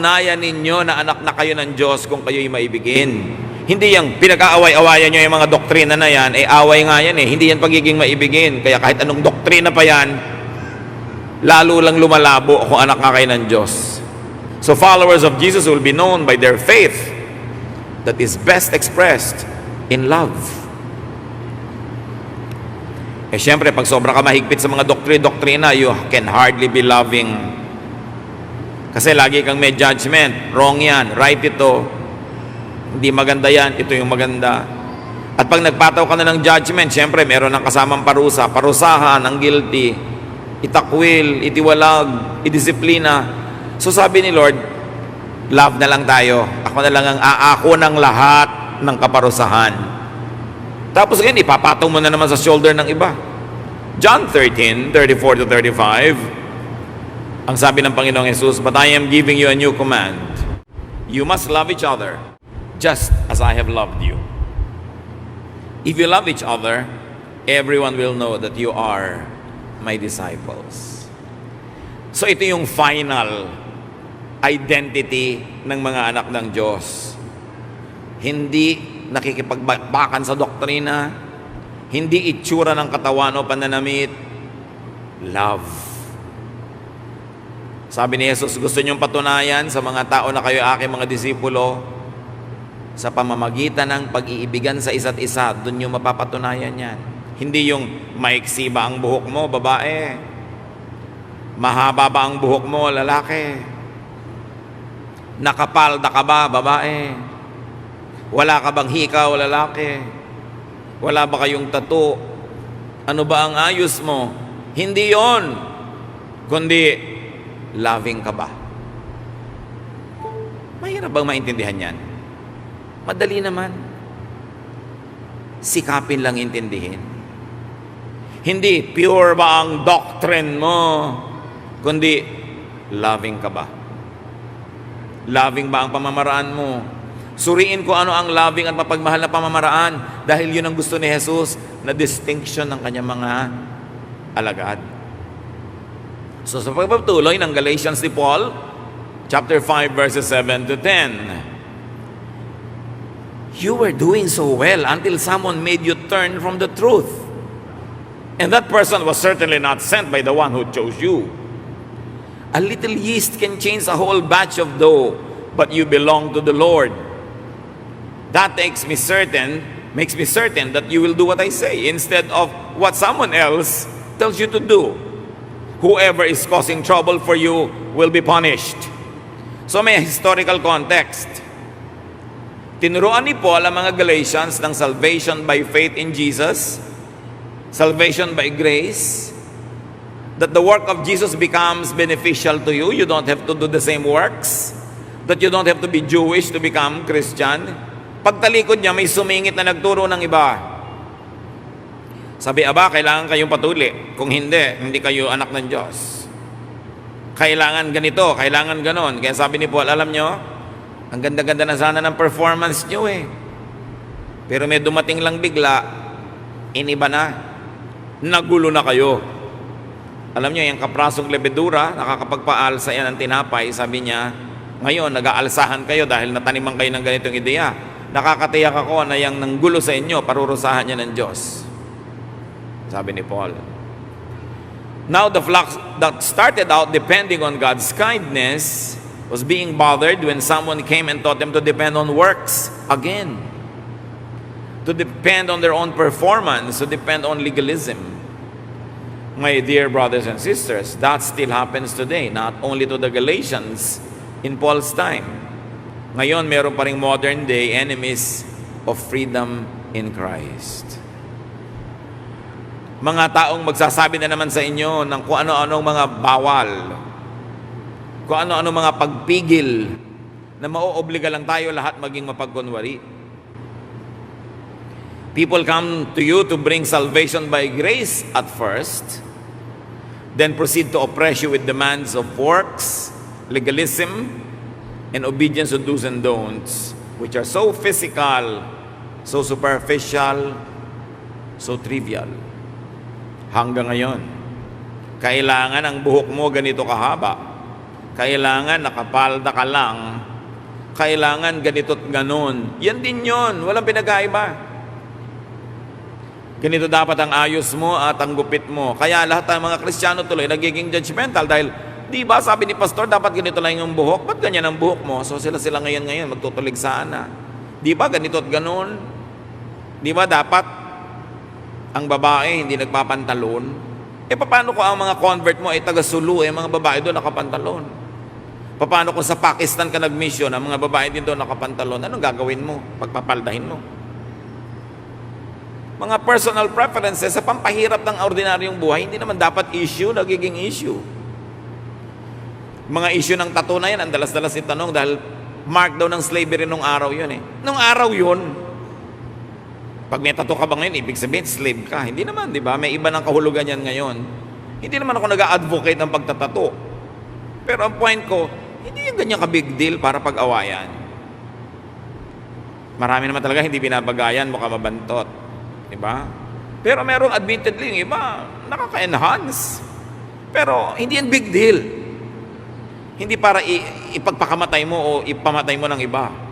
mapatunayan ninyo na anak na kayo ng Diyos kung kayo'y maibigin. Hindi yung pinag-aaway-awayan nyo yung mga doktrina na yan, eh away nga yan eh. Hindi yan pagiging maibigin. Kaya kahit anong doktrina pa yan, lalo lang lumalabo kung anak nga kayo ng Diyos. So followers of Jesus will be known by their faith that is best expressed in love. Eh syempre, pag sobra ka mahigpit sa mga doktri-doktrina, you can hardly be loving. Kasi lagi kang may judgment. Wrong yan. Right ito. Hindi maganda yan. Ito yung maganda. At pag nagpataw ka na ng judgment, syempre, meron ng kasamang parusa. Parusahan ang guilty. Itakwil, itiwalag, idisiplina. So sabi ni Lord, love na lang tayo. Ako na lang ang aako ng lahat ng kaparusahan. Tapos ngayon, ipapataw mo na naman sa shoulder ng iba. John 13, 34 to 35. Ang sabi ng Panginoong Jesus, But I am giving you a new command. You must love each other just as I have loved you. If you love each other, everyone will know that you are my disciples. So ito yung final identity ng mga anak ng Diyos. Hindi nakikipagbakan sa doktrina, hindi itsura ng katawan o pananamit, love. Sabi ni Jesus, gusto niyong patunayan sa mga tao na kayo aking mga disipulo, sa pamamagitan ng pag-iibigan sa isa't isa, doon niyo mapapatunayan yan. Hindi yung maiksi ba ang buhok mo, babae? Mahaba ba ang buhok mo, lalaki? Nakapalda ka ba, babae? Wala ka bang hikaw, lalaki? Wala ba kayong tato? Ano ba ang ayos mo? Hindi yon. Kundi, loving ka ba? Mahirap bang maintindihan yan? Madali naman. Sikapin lang intindihin. Hindi, pure ba ang doctrine mo? Kundi, loving ka ba? Loving ba ang pamamaraan mo? Suriin ko ano ang loving at mapagmahal na pamamaraan dahil yun ang gusto ni Jesus na distinction ng kanyang mga alagad. So sa pagpatuloy ng Galatians ni Paul, chapter 5 verses 7 to 10. You were doing so well until someone made you turn from the truth. And that person was certainly not sent by the one who chose you. A little yeast can change a whole batch of dough, but you belong to the Lord. That makes me certain, makes me certain that you will do what I say instead of what someone else tells you to do. Whoever is causing trouble for you will be punished. So may historical context. Tinuruan ni Paul ang mga Galatians ng salvation by faith in Jesus, salvation by grace, that the work of Jesus becomes beneficial to you. You don't have to do the same works. That you don't have to be Jewish to become Christian. Pagtalikod niya, may sumingit na nagturo ng iba. Sabi, aba, kailangan kayong patuli. Kung hindi, hindi kayo anak ng Diyos. Kailangan ganito, kailangan ganon. Kaya sabi ni Paul, alam nyo, ang ganda-ganda na sana ng performance nyo eh. Pero may dumating lang bigla, iniba na. Nagulo na kayo. Alam nyo, yung kaprasong lebedura, nakakapagpaalsa yan ng tinapay, sabi niya, ngayon, nag-aalsahan kayo dahil nataniman kayo ng ganitong ideya. Nakakatiyak ako na yung nanggulo sa inyo, parurusahan niya ng Diyos. Sabi ni Paul. Now, the flock that started out depending on God's kindness was being bothered when someone came and taught them to depend on works again. To depend on their own performance, to depend on legalism. My dear brothers and sisters, that still happens today, not only to the Galatians in Paul's time. Ngayon, meron pa rin modern day enemies of freedom in Christ. Mga taong magsasabi na naman sa inyo ng kung ano-anong mga bawal, kung ano-ano mga pagpigil na mauobliga lang tayo lahat maging mapagkunwari. People come to you to bring salvation by grace at first, then proceed to oppress you with demands of works, legalism, and obedience to do's and don'ts, which are so physical, so superficial, so trivial. Hanggang ngayon, kailangan ang buhok mo ganito kahaba kailangan nakapalda ka lang, kailangan ganito't ganon. Yan din yon, walang pinagkaiba. Ganito dapat ang ayos mo at ang gupit mo. Kaya lahat ng mga Kristiyano tuloy nagiging judgmental dahil di ba sabi ni pastor dapat ganito lang yung buhok? Ba't ganyan ang buhok mo? So sila sila ngayon ngayon magtutulig sana. Di ba ganito at ganon? Di ba dapat ang babae hindi nagpapantalon? Eh paano ko ang mga convert mo ay taga-sulu, eh mga babae doon nakapantalon? Paano kung sa Pakistan ka nag-mission, ang mga babae din doon nakapantalon, anong gagawin mo? Pagpapaldahin mo? Mga personal preferences sa pampahirap ng ordinaryong buhay, hindi naman dapat issue, nagiging issue. Mga issue ng tattoo na yan, ang dalas-dalas yung tanong dahil mark daw ng slavery nung araw yun eh. Nung araw yun, pag may tattoo ka ba ngayon, ibig sabihin slave ka. Hindi naman, di ba? May iba ng kahulugan yan ngayon. Hindi naman ako nag-advocate ng pagtatato. Pero ang point ko, hindi yung ganyan ka-big deal para pag-awayan. Marami naman talaga hindi binabagayan, mukha mabantot. Di ba? Pero merong admittedly, yung iba, nakaka-enhance. Pero hindi yan big deal. Hindi para ipagpakamatay mo o ipamatay mo ng iba.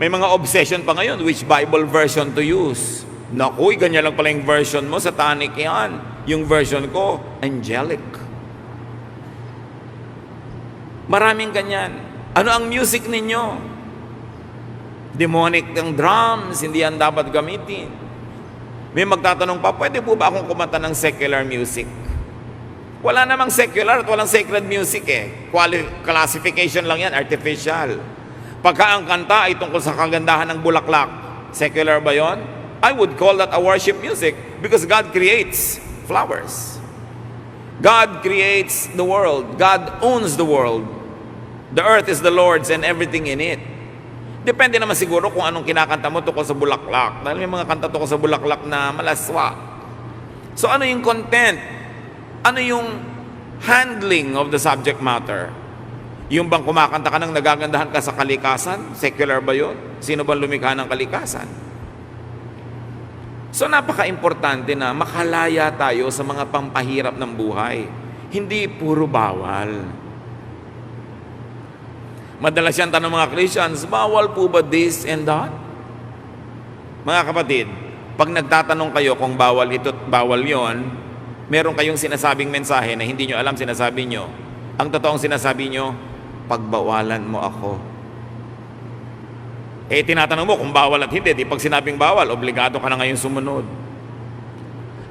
May mga obsession pa ngayon, which Bible version to use. Naku, ganyan lang pala yung version mo, satanic yan. Yung version ko, angelic. Maraming ganyan. Ano ang music ninyo? Demonic ng drums, hindi yan dapat gamitin. May magtatanong pa, pwede po ba akong kumanta ng secular music? Wala namang secular at walang sacred music eh. Quali- classification lang yan, artificial. Pagka ang kanta ay tungkol sa kagandahan ng bulaklak, secular ba yon? I would call that a worship music because God creates flowers. God creates the world. God owns the world. The earth is the Lord's and everything in it. Depende naman siguro kung anong kinakanta mo tungkol sa bulaklak. Dahil may mga kanta tungkol sa bulaklak na malaswa. So ano yung content? Ano yung handling of the subject matter? Yung bang kumakanta ka ng nagagandahan ka sa kalikasan? Secular ba yun? Sino bang lumikha ng kalikasan? So napaka-importante na makalaya tayo sa mga pampahirap ng buhay. Hindi puro bawal. Madalas yan tanong mga Christians, bawal po ba this and that? Mga kapatid, pag nagtatanong kayo kung bawal ito at bawal yon, meron kayong sinasabing mensahe na hindi nyo alam sinasabi nyo. Ang totoong sinasabi nyo, pagbawalan mo ako. Eh, tinatanong mo kung bawal at hindi. Di pag sinabing bawal, obligado ka na ngayon sumunod.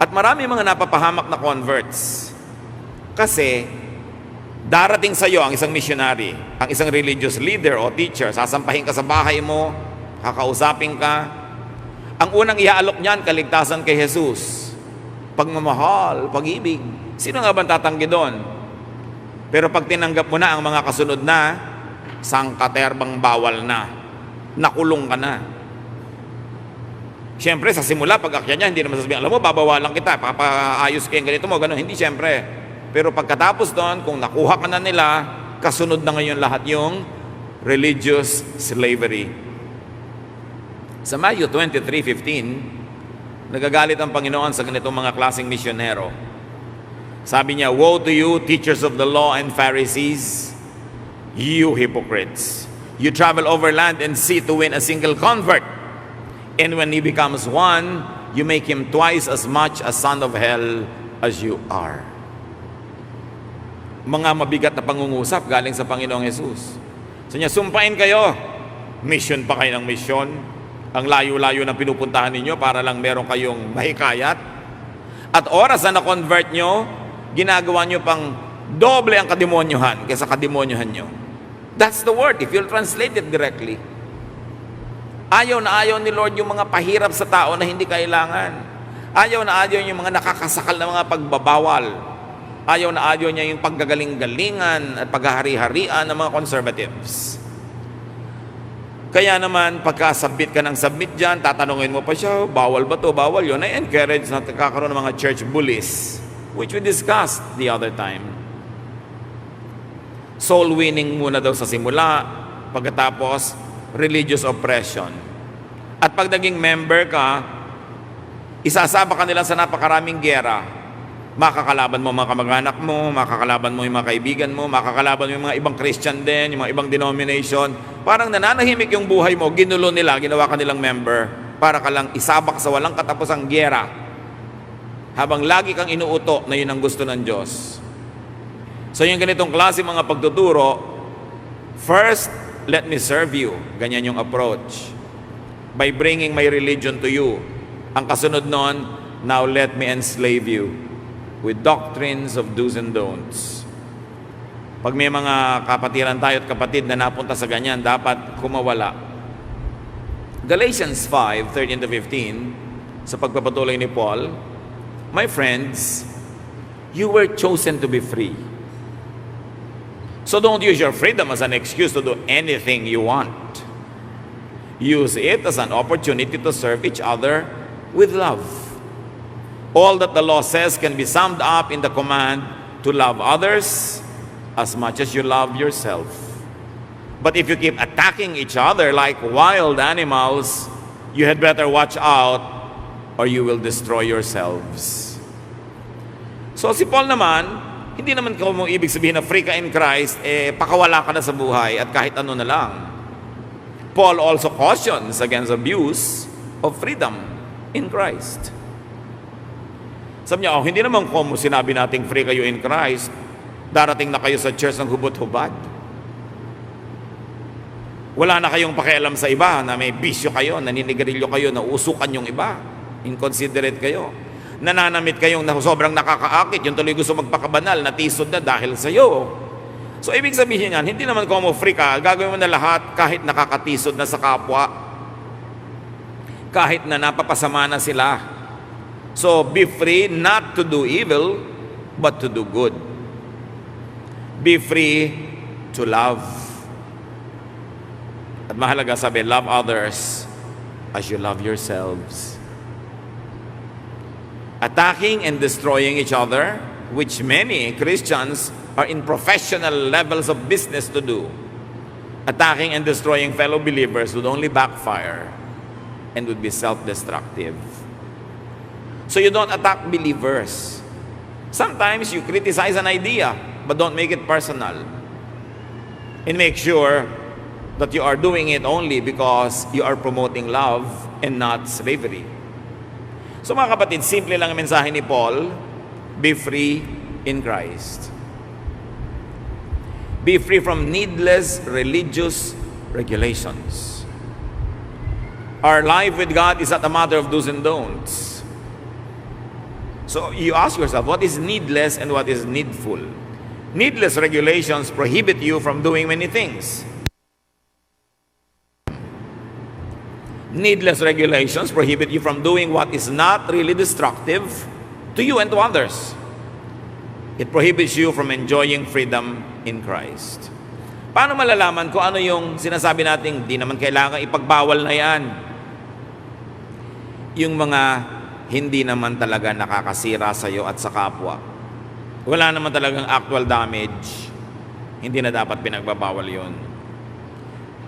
At marami mga napapahamak na converts. Kasi, darating sa iyo ang isang missionary, ang isang religious leader o teacher, sasampahin ka sa bahay mo, kakausapin ka. Ang unang iaalok niyan, kaligtasan kay Jesus. Pagmamahal, pag-ibig. Sino nga ba tatanggi doon? Pero pag tinanggap mo na ang mga kasunod na, sangkaterbang bawal na. Nakulong ka na. Siyempre, sa simula, pag akya niya, hindi naman sasabihin, alam mo, babawalan kita, papaayos kayo ganito mo, gano'n. Hindi, siyempre. Pero pagkatapos doon, kung nakuha ka na nila, kasunod na ngayon lahat yung religious slavery. Sa Mayo 23.15, nagagalit ang Panginoon sa ganitong mga klaseng misyonero. Sabi niya, Woe to you, teachers of the law and Pharisees, you hypocrites! You travel over land and sea to win a single convert. And when he becomes one, you make him twice as much a son of hell as you are. Mga mabigat na pangungusap galing sa Panginoong Jesus. So niya, sumpain kayo. Mission pa kayo ng mission. Ang layo-layo na pinupuntahan ninyo para lang meron kayong mahikayat. At oras na na-convert nyo, ginagawa nyo pang doble ang kademonyohan kaysa kademonyohan nyo. That's the word, if you'll translate it directly. Ayaw na ayaw ni Lord yung mga pahirap sa tao na hindi kailangan. Ayaw na ayaw yung mga nakakasakal na mga pagbabawal. Ayaw na ayaw niya yung paggagaling-galingan at paghahari-harian ng mga conservatives. Kaya naman, pagka submit ka ng submit dyan, tatanungin mo pa siya, bawal ba to, bawal yun. I encourage na kakaroon ng mga church bullies, which we discussed the other time. Soul winning muna daw sa simula, pagkatapos religious oppression. At pag naging member ka, isasama ka nila sa napakaraming gera. Makakalaban mo mga kamag-anak mo, makakalaban mo yung mga kaibigan mo, makakalaban mo yung mga ibang Christian din, yung mga ibang denomination. Parang nananahimik yung buhay mo, ginulo nila, ginawa ka nilang member, para ka lang isabak sa walang katapusang gyera. Habang lagi kang inuuto na yun ang gusto ng Diyos. So yung ganitong klase mga pagtuturo, first, let me serve you. Ganyan yung approach. By bringing my religion to you. Ang kasunod nun, now let me enslave you with doctrines of do's and don'ts. Pag may mga kapatiran tayo at kapatid na napunta sa ganyan, dapat kumawala. Galatians 5, 13 to 15, sa pagpapatuloy ni Paul, My friends, you were chosen to be free. So don't use your freedom as an excuse to do anything you want. Use it as an opportunity to serve each other with love. All that the law says can be summed up in the command to love others as much as you love yourself. But if you keep attacking each other like wild animals, you had better watch out or you will destroy yourselves. So si Paul naman, hindi naman ko mo ibig sabihin na free ka in Christ, eh pakawala ka na sa buhay at kahit ano na lang. Paul also cautions against abuse of freedom in Christ. Sabi niya, oh, hindi naman kung sinabi nating free kayo in Christ, darating na kayo sa church ng hubot-hubad. Wala na kayong pakialam sa iba na may bisyo kayo, naninigarilyo kayo, nausukan yung iba, inconsiderate kayo. Nananamit kayong na sobrang nakakaakit, yung tuloy gusto magpakabanal, natisod na dahil sa iyo. So ibig sabihin yan, hindi naman kung mo free ka, gagawin mo na lahat kahit nakakatisod na sa kapwa. Kahit na napapasama na sila. So be free not to do evil, but to do good. Be free to love. At mahalaga sabi, love others as you love yourselves. Attacking and destroying each other, which many Christians are in professional levels of business to do. Attacking and destroying fellow believers would only backfire and would be self-destructive. So you don't attack believers. Sometimes you criticize an idea, but don't make it personal. And make sure that you are doing it only because you are promoting love and not slavery. So mga kapatid, simple lang ang mensahe ni Paul, be free in Christ. Be free from needless religious regulations. Our life with God is not a matter of do's and don'ts. So you ask yourself, what is needless and what is needful? Needless regulations prohibit you from doing many things. Needless regulations prohibit you from doing what is not really destructive to you and to others. It prohibits you from enjoying freedom in Christ. Paano malalaman kung ano yung sinasabi nating di naman kailangan ipagbawal na yan? Yung mga hindi naman talaga nakakasira sa iyo at sa kapwa. Wala naman talagang actual damage. Hindi na dapat pinagbabawal yun.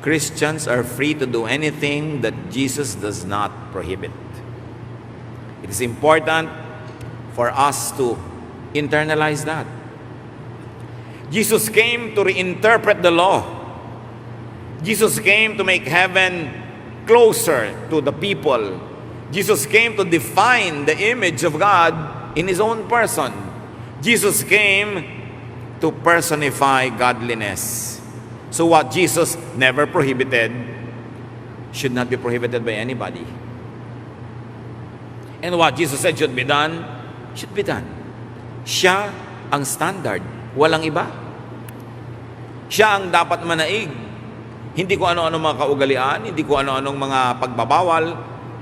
Christians are free to do anything that Jesus does not prohibit. It is important for us to internalize that. Jesus came to reinterpret the law. Jesus came to make heaven closer to the people. Jesus came to define the image of God in His own person. Jesus came to personify godliness. So, what Jesus never prohibited should not be prohibited by anybody. And what Jesus said should be done, should be done. Siya ang standard, walang iba. Siya ang dapat manaig. Hindi ko ano-ano mga kaugalian, hindi ko ano-anong mga pagbabawal,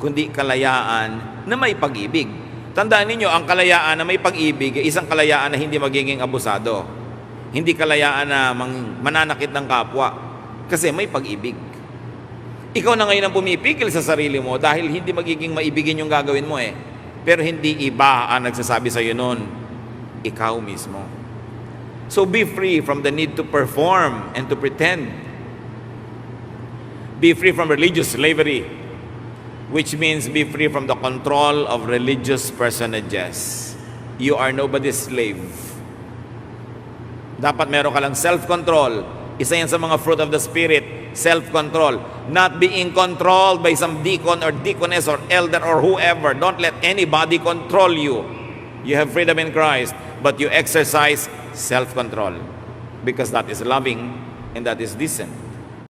kundi kalayaan na may pag-ibig. Tandaan ninyo, ang kalayaan na may pag-ibig isang kalayaan na hindi magiging abusado. Hindi kalayaan na mananakit ng kapwa. Kasi may pag-ibig. Ikaw na ngayon ang pumipigil sa sarili mo dahil hindi magiging maibigin yung gagawin mo eh. Pero hindi iba ang nagsasabi sa iyo noon. Ikaw mismo. So be free from the need to perform and to pretend. Be free from religious slavery, which means be free from the control of religious personages. you are nobody's slave. Dapat meron ka lang self-control. Isa yan sa mga fruit of the Spirit, self-control. Not being controlled by some deacon or deaconess or elder or whoever. Don't let anybody control you. You have freedom in Christ, but you exercise self-control. Because that is loving and that is decent.